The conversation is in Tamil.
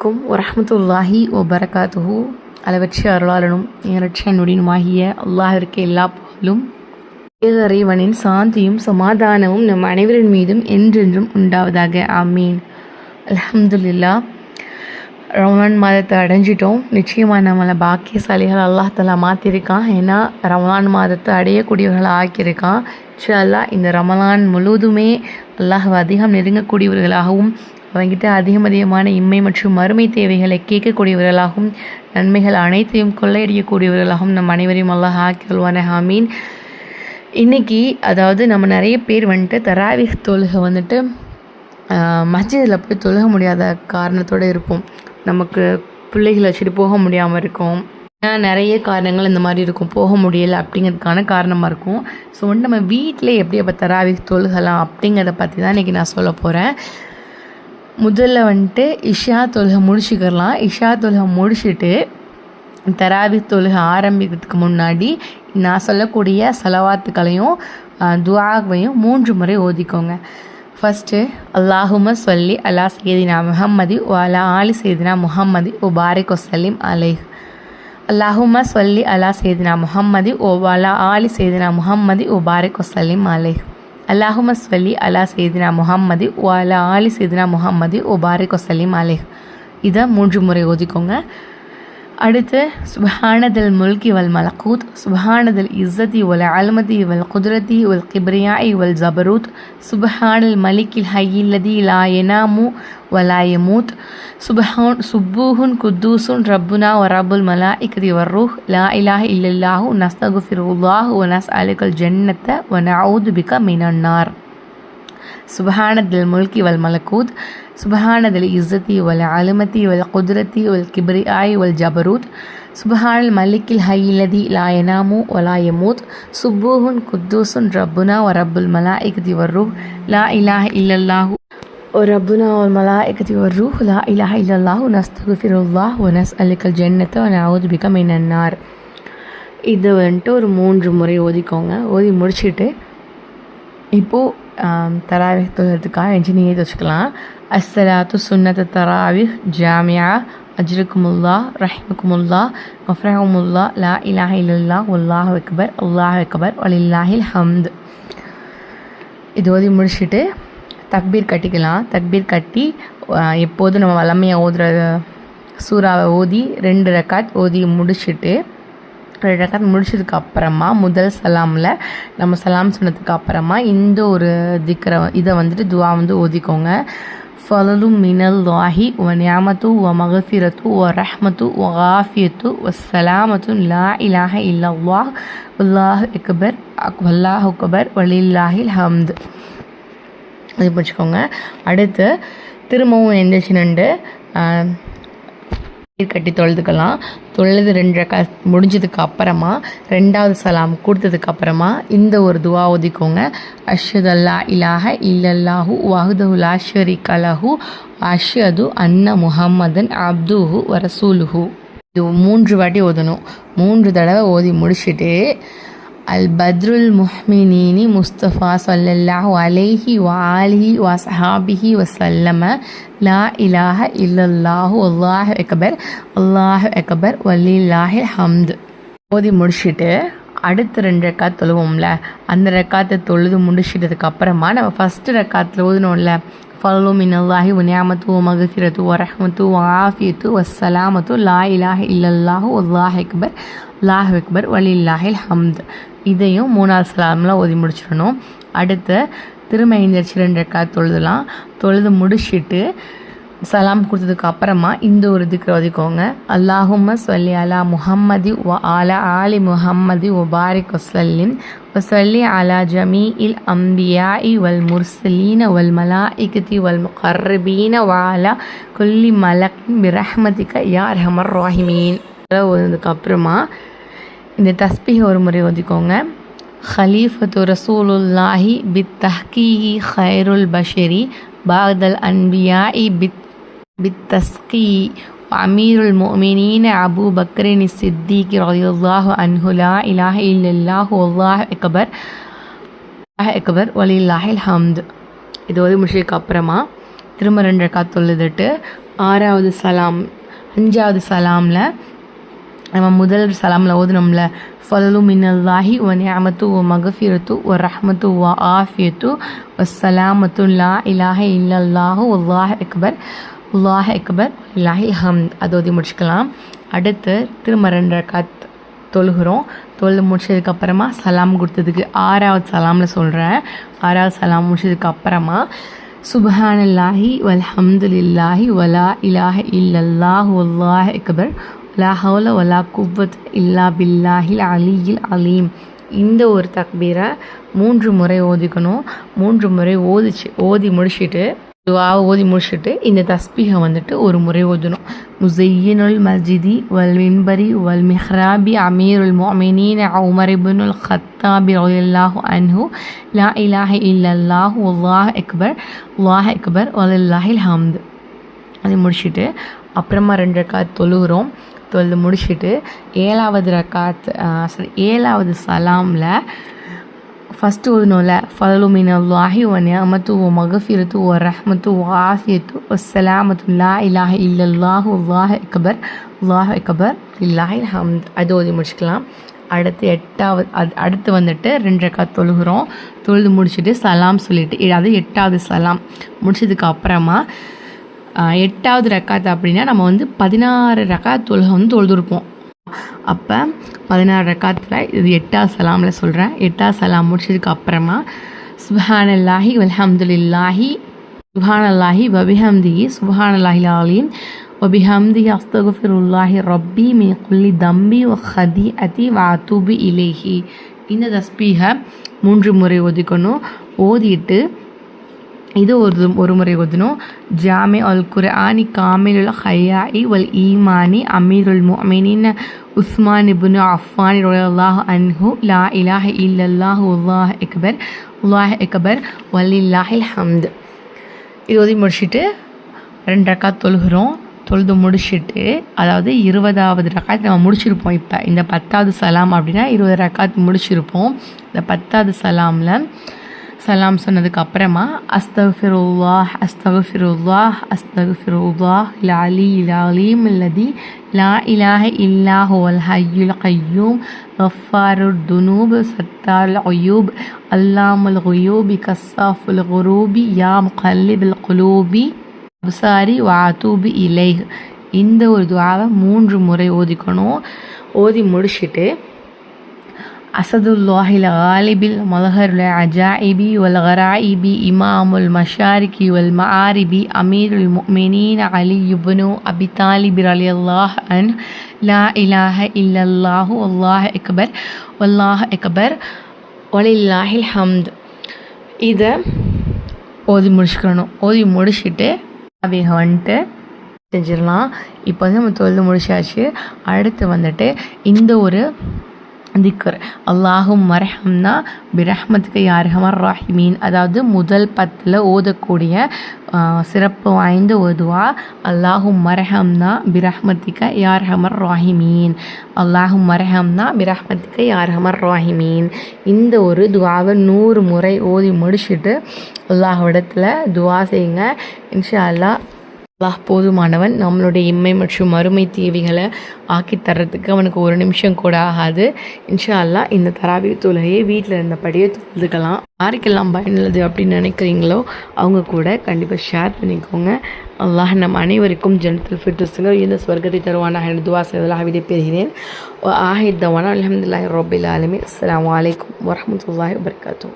க்கும் வரஹமத்துல்லாஹி வபரகாத்துஹு. அளவற்ற அருளாளனும் நேரற்ற நொடினுமாகிய அல்லாஹிற்கு எல்லா புகழும். இறைவனின் சாந்தியும் சமாதானமும் நம் அனைவரின் மீதும் என்றென்றும் உண்டாவதாக. ஆமீன். அலமதுல்லா ரமலான் மாதத்தை அடைஞ்சிட்டோம். நிச்சயமாக நம்மளை பாக்கியசாலிகள் அல்லாஹ் மாற்றிருக்கான் ஏன்னா ரமலான் மாதத்தை அடையக்கூடியவர்களை ஆக்கியிருக்கான். இன்ஷா அல்லாஹ் இந்த ரமலான் முழுவதுமே அல்லாஹ் அதிகம் நெருங்கக்கூடியவர்களாகவும் அவங்ககிட்ட அதிகம் அதிகமான இம்மை மற்றும் மறுமை தேவைகளை கேட்கக்கூடியவர்களாகவும் நன்மைகள் அனைத்தையும் கொள்ளையடிக்கக்கூடியவர்களாகவும் நம் அனைவரையும் அல்லாஹ் ஆக்கியல்வான ஹாமீன் இன்றைக்கி அதாவது நம்ம நிறைய பேர் வந்துட்டு தராவிஹ் தொழுகை வந்துட்டு மஸ்ஜிதில் போய் தொழுக முடியாத காரணத்தோடு இருப்போம். நமக்கு பிள்ளைகளை வச்சுட்டு போக முடியாமல் இருக்கும். நிறைய காரணங்கள் இந்த மாதிரி இருக்கும். போக முடியலை அப்படிங்கிறதுக்கான காரணமாக இருக்கும். ஸோ வந்து நம்ம வீட்டிலே எப்படி அப்போ தராவி தொழுகலாம் அப்படிங்கிறத பற்றி தான் இன்றைக்கி நான் சொல்ல போகிறேன் முதல்ல வந்துட்டு இஷா தொழுகை முடிச்சுக்கிறலாம் இஷா தொழுகை முடிச்சுட்டு தராவி தொழுகை ஆரம்பிக்கிறதுக்கு முன்னாடி நான் சொல்லக்கூடிய செலவாத்துக்களையும் துவாகையும் மூன்று முறை ஓதிக்கோங்க. ஃபஸ்ட்டு அல்லாஹும சொல்லி அல்லா செய்தினா முஹம்மதி ஓ அலா ஆலி செய்தினா முஹம்மதி ஓ பாரிக் ஒசலிம் அலை அல்லாஹும சொல்லி அலா செய்தினா முஹம்மதி ஓ அலா ஆலி செய்தினா முஹம்மதி ஓ பாரிக் ஒசலிம் அலை அல்லாஹும ஸ்வல்லி அலா செய்தினா முஹம்மதி ஓ அலா ஆலி செய்தினா முஹம்மதி ஓ பாரிக் ஒசலீம் அலேஹ் இதை மூன்று முறை ஒதுக்கோங்க அடுத்து சுபஹானதல் முல்கி வல் மலக்கூத் சுபஹானதல் இஸ்ஸதி வல் அல்மதி வல் குதிரதி வல் கிப்ரியாய் வல் ஜபரூத் சுபஹானல் மலிக்கில் ஹையில்லதி லா எனாமு வலா யமூத் சுபஹான் சுப்பூஹுன் குத்தூசுன் ரப்புனா வ ரப்புல் மலாஇகதி வர்ரூஹ் லா இலாஹ இல்லல்லாஹு நஸ்தகுஃபிருல்லாஹு வ நஸ் அலிகல் ஜன்னத்த வ நவுது பிக மினன்னார் சுபஹானதல் முல்கி வல் மலக்கூத் சுபஹானதல் இஸ்ஸத்தி வல் அலுமதி வல் குதிரத்தி வல் கிப்ரியாய் வல் ஜபரூத் சுபஹானல் மலிக்கில் ஹையில்லதி லா எனாமு வலா யமூத் சுப்பூஹுன் குத்தூசுன் ரப்புனா வ ரப்புல் மலாஇகதி வர்ரூஹ் லா இலாஹ இல்லல்லாஹு وربنا والملائكة والروح لا إله إلا الله نستغفر الله ونسألك الجنة ونعوذ بك من النار இது வந்துட்டு ஒரு மூன்று முறை ஓதிக்கோங்க ஓதி முடிச்சுட்டு இப்போது தராவி தொழுகிறதுக்காக என்ஜினியர் வச்சுக்கலாம் அஸ்ஸலாத்து சுன்னத்து தராவி ஜாமியா அஜ்ருக்குமுல்லா ரஹிமுக்குமுல்லா மஃப்ரஹமுல்லா லா இலாஹ இல்லல்லா உல்லாஹ் அக்பர் அல்லாஹ் அக்பர் வலில்லாஹில் ஹம்த் இது ஓதி முடிச்சுட்டு தக்பீர் கட்டிக்கலாம். தக்பீர் கட்டி எப்போதும் நம்ம வளமையாக ஓதுற சூறாவை ஓதி ரெண்டு ரெக்கார்ட் ஓதி முடிச்சுட்டு ரெண்டு ரெக்கார்ட் முடிச்சதுக்கு அப்புறமா முதல் சலாமில் நம்ம சலாம் சொன்னதுக்கு அப்புறமா இந்த ஒரு திக்கரை இதை வந்துட்டு துவா வந்து ஓதிக்கோங்க. ஃபலலு மினல் லாஹி ஒ நியாமத்து ஒ மகஃபிரத்து ஒ ரஹ்மத்து ஒ ஆஃபியத்து ஒ சலாமத்து லா இலாஹ இல்லா அல்லாஹ் அக்பர் அல்லாஹ் அக்பர் வலில்லாஹில் ஹம்து இது பிடிச்சிக்கோங்க. அடுத்து திரும்பவும் எந்திரிச்சு நின்று கட்டி தொழுதுக்கலாம். தொழுது ரெண்டு ரக்கா முடிஞ்சதுக்கு அப்புறமா ரெண்டாவது சலாம் கொடுத்ததுக்கு அப்புறமா இந்த ஒரு துவா ஒதிக்கோங்க. அஷ்ஹது அல்லா இலாஹ இல்லல்லாஹு வஹுதஹுலா ஷரீக் அலஹு அஷ்ஹது அன்ன முஹம்மதன் அப்துஹு வரசூலுஹு இது மூன்று வாட்டி ஓதணும். மூன்று தடவை ஓதி முடிச்சுட்டு அல் பத்ருல் முஹ்மினீனி முஸ்தஃபா சொல்லல்லாஹு அலைஹி வாலிஹி வசஹாபிஹி வசல்லம லா இலாஹ இல்லல்லாஹு அல்லாஹு அக்பர் அல்லாஹு அக்பர் வலில்லாஹி ஹம்த் ஓதி முடிச்சுட்டு அடுத்த ரெண்டு ரெக்காத் தொழுவோம்ல. அந்த ரெக்காத்தை தொழுது முடிச்சிட்டதுக்கு அப்புறமா நம்ம ஃபஸ்ட்டு ரெக்காத்தில் ஓதணும்ல ஃபலு மினல்லாஹி உனியாமத்து மகசிரத்து வரஹமத்து ஆஃபியத்து வசலாமத்து லா இலாஹ இல்லல்லாஹு அல்லாஹ் அக்பர் லாஹ் அக்பர் வலில்லாஹில் ஹம்து இதையும் மூணாவது சலாமில் ஓதி முடிச்சிடணும். அடுத்து திரும்ப எழுந்திரிச்சு ரெண்டு ரெக்கா தொழுதலாம். தொழுது முடிச்சுட்டு சலாம் கொடுத்ததுக்கு அப்புறமா இந்த ஒரு இதுக்கு ஒதுக்கோங்க அல்லாஹும்ம சொல்லி அலா முஹம்மதி அலா ஆலி முஹம்மதி ஒ கொசல்லின் வசல்லிம் அலா ஜமீ இல் அம்பியா இ வல் முர்சலீன வல் மலா இக்தி வல் முகர்ரபீன வாலா குல்லி மலக் பிரஹ்மதிக யார் ரஹமர் ராஹிமீன். அதுக்கப்புறமா இந்த தஸ்பீகை ஒரு முறை ஒதுக்கோங்க ஹலீஃபத்து ரசூலுல்லாஹி பித் தஹ்கீஹி ஹைருல் பஷரி பாகதல் அன்பியாஇ பித் பித் தஸ்கீ அமீருல் மோமினீன அபு பக்ரின் சித்திக் ரயுல்லாஹு அன்ஹுலா இலாஹ இல்லாஹு அல்லாஹ் அக்பர் அக்பர் வலில்லாஹில் ஹம்த் இது ஒரு முஷிக்கு அப்புறமா திரும்ப ரெண்டு கா தொழுதுட்டு ஆறாவது சலாம் அஞ்சாவது சலாமில் நம்ம முதல் சலாமில் ஓதுனோம்ல ஃபலு மின்னல்லாஹி ஒ நியமத்து ஒ மகஃபிரத்து ஒ ரஹமத்து ஒ ஆஃபியத்து ஒ சலாமத்து லா இலாஹ இல்லல்லாஹு அல்லாஹ் அக்பர் உல்லாஹ அக்பர் இல்லாஹி ஹம் அது ஓதி முடிச்சுக்கலாம். அடுத்து திரும்ப ரெண்டு ரக்காத் தொழுகிறோம். தொழுது முடிச்சதுக்கப்புறமா சலாம் கொடுத்ததுக்கு ஆறாவது சலாமில் சொல்கிறேன் ஆறாவது சலாம் முடிச்சதுக்கப்புறமா சுபஹானல்லாஹி வல்ஹம்துலில்லாஹி வலா இலாஹ இல்லல்லாஹு அல்லாஹ் அக்பர் லா ஹவுல வலா குவத் இல்லா பில்லாஹில் அலியில் அலீம் இந்த ஒரு தக்பீரை மூன்று முறை ஓதிக்கணும். மூன்று முறை ஓதிச்சு ஓதி முடிச்சுட்டு துவாவை ஓதி முடிச்சுட்டு இந்த தஸ்பீகை வந்துட்டு ஒரு முறை ஓதணும். முசையினுல் மஸ்ஜிதி வல் மின்பரி வல் மிஹ்ராபி அமீருல் மொமினீன் உமர் இபுனுல் ஹத்தாபி ரலியல்லாஹு அன்ஹு. லா இலாஹ இல்லல்லாஹு உல்லாஹ் அக்பர். உல்லாஹ் அக்பர் வலில்லாஹில் ஹம்து. அது முடிச்சுட்டு அப்புறமா ரெண்டு ரக்காத் தொழுகிறோம். தொழுது முடிச்சுட்டு ஏழாவது ரக்காத் சாரி ஏழாவது சலாமில் ஃபஸ்ட்டு ஓதுனோம்ல ஃபலு மின் அல்லாஹி ஒ நியமத்து ஒ மகஃபிரத்து ஓ ரஹமத்து ஓ ஆஃபியத்து ஒ சலாமத்து லா இலாஹ இல்லல்லாஹு அல்லாஹ் அக்பர் அல்லாஹ் அக்பர் இல்லாஹி ஹம்த் அது ஓதி முடிச்சுக்கலாம். அடுத்து எட்டாவது அது அடுத்து வந்துட்டு ரெண்டு ரக்காத் தொழுகிறோம். தொழுது முடிச்சுட்டு சலாம் சொல்லிவிட்டு அது எட்டாவது சலாம் முடிச்சதுக்கு அப்புறமா எட்டாவது ரக்காத் அப்படின்னா நம்ம வந்து பதினாறு ரக்காத் தொழுகை வந்து தொழுதுருப்போம் அப்போ பதினாறு ரக்காத்தில் இது எட்டாவது சலாமில் சொல்கிறேன் எட்டாவது சலாம் முடிச்சதுக்கு அப்புறமா சுபஹானல்லாஹி வல்ஹம்துலில்லாஹி சுபஹானல்லாஹி வபிஹம்திஹி சுபஹானல்லாஹி ஆலீம் وبحمده أستغفر الله ربي من كل ذنب وخطيئة وأتوب إليه இந்த தஸ்பீகை மூன்று முறை ஒதுக்கணும் ஓதிட்டு இது ஒரு ஒரு முறை ஓதணும் ஜாமே அல் குர்ஆனி ஹையா இ வல் ஈமானி அமீருல் முஅமினின் உஸ்மான் இப்னு அஃபான் அல்லாஹ் அன்ஹு. லா இலாஹ இல்லல்லாஹு அல்லாஹ் அக்பர். அல்லாஹ் அக்பர். வல்லில்லாஹில் ஹம்த். இது ஓதி முடிச்சுட்டு ரெண்டு ரக்காத் தொழுகிறோம். தொழுது முடிச்சுட்டு அதாவது இருபதாவது ரக்காத் நம்ம முடிச்சிருப்போம் இப்போ. இந்த பத்தாவது சலாம் அப்படின்னா இருபது ரக்காத் முடிச்சிருப்போம். இந்த பத்தாவது சலாமில் சலாம் சொன்னதுக்கு அப்புறமா அஸ்தஃபிருல்லாஹ் அஸ்தஃபிருல்லாஹ் அஸ்தஃபிருல்லாஹ் லாலி லாலீம் இல்லதி லா இலாஹ இல்லாஹு அல் ஹய்யுல் கையூம் غفار الذنوب ستار العيوب علام الغيوب كشاف الغروب يا مقلب القلوب அப்சாரி வாத்தூபி இலை இந்த ஒரு துவாவை மூன்று முறை ஓதிக்கணும் ஓதி முடிச்சுட்டு அசதுல்லாஹில் ஆலிபில் மலஹருல் அஜாயிபி வல் கராயிபி இமாமுல் மஷாரிகி வல் மஆரிபி அமீருல் முக்மினீன் அலி யுபனு அபி தாலிபிர் அலி அல்லாஹ் அன் லா இலாஹ இல்லல்லாஹு அல்லாஹ் அக்பர். வல்லாஹ் அக்பர். ஒலில்லாஹில் ஹம்த். இதை ஓதி முடிச்சுக்கணும். ஓதி முடிச்சுட்டு அவங்க வந்துட்டு செஞ்சிடலாம். இப்போ வந்து நம்ம தொழில் முடிச்சாச்சு. அடுத்து வந்துட்டு இந்த ஒரு திக்கர் அல்லாஹும் மரஹம்னா பிரஹ்மத்துக்கு யார்ஹமர் ராஹிமீன். அதாவது முதல் பத்தில் ஓதக்கூடிய சிறப்பு வாய்ந்த ஓதுவா அல்லாஹும் மரஹம்னா பிரஹ்மத்திக்க யார்ஹமர் ராஹிமீன். அல்லாஹும் மரஹம்னா பிரஹ்மத்திக்க யார்ஹமர் ராஹிமீன். இந்த ஒரு துவாவை நூறு முறை ஓதி முடிச்சுட்டு அல்லாஹ்விடத்தில் துவா செய்யுங்க. இன்ஷா அல்லாஹ் அல்லாஹ் போதுமானவன். நம்மளுடைய இம்மை மற்றும் மறுமை தேவைகளை ஆக்கி தர்றதுக்கு அவனுக்கு ஒரு நிமிஷம் கூட ஆகாது. இன்ஷா அல்லா இந்த தராவி தொழுகையை வீட்டில் இருந்தபடியே தொழுதுக்கலாம். யாருக்கெல்லாம் பயனுள்ளது அப்படின்னு நினைக்கிறீங்களோ அவங்க கூட கண்டிப்பாக ஷேர் பண்ணிக்கோங்க. அல்லாஹ் நம் அனைவருக்கும் ஜனத்தில் ஃபிட்டுஸுங்க இந்த ஸ்வர்க்கத்தை தருவானாக என துவா செய்வதாக விடை பெறுகிறேன். ஆஹித் தவானா அலமதுல்லாஹி ரொபில் ஆலமி அஸ்லாம் வலைக்கம் வரமத்துல்லாஹி வபர்காத்தூ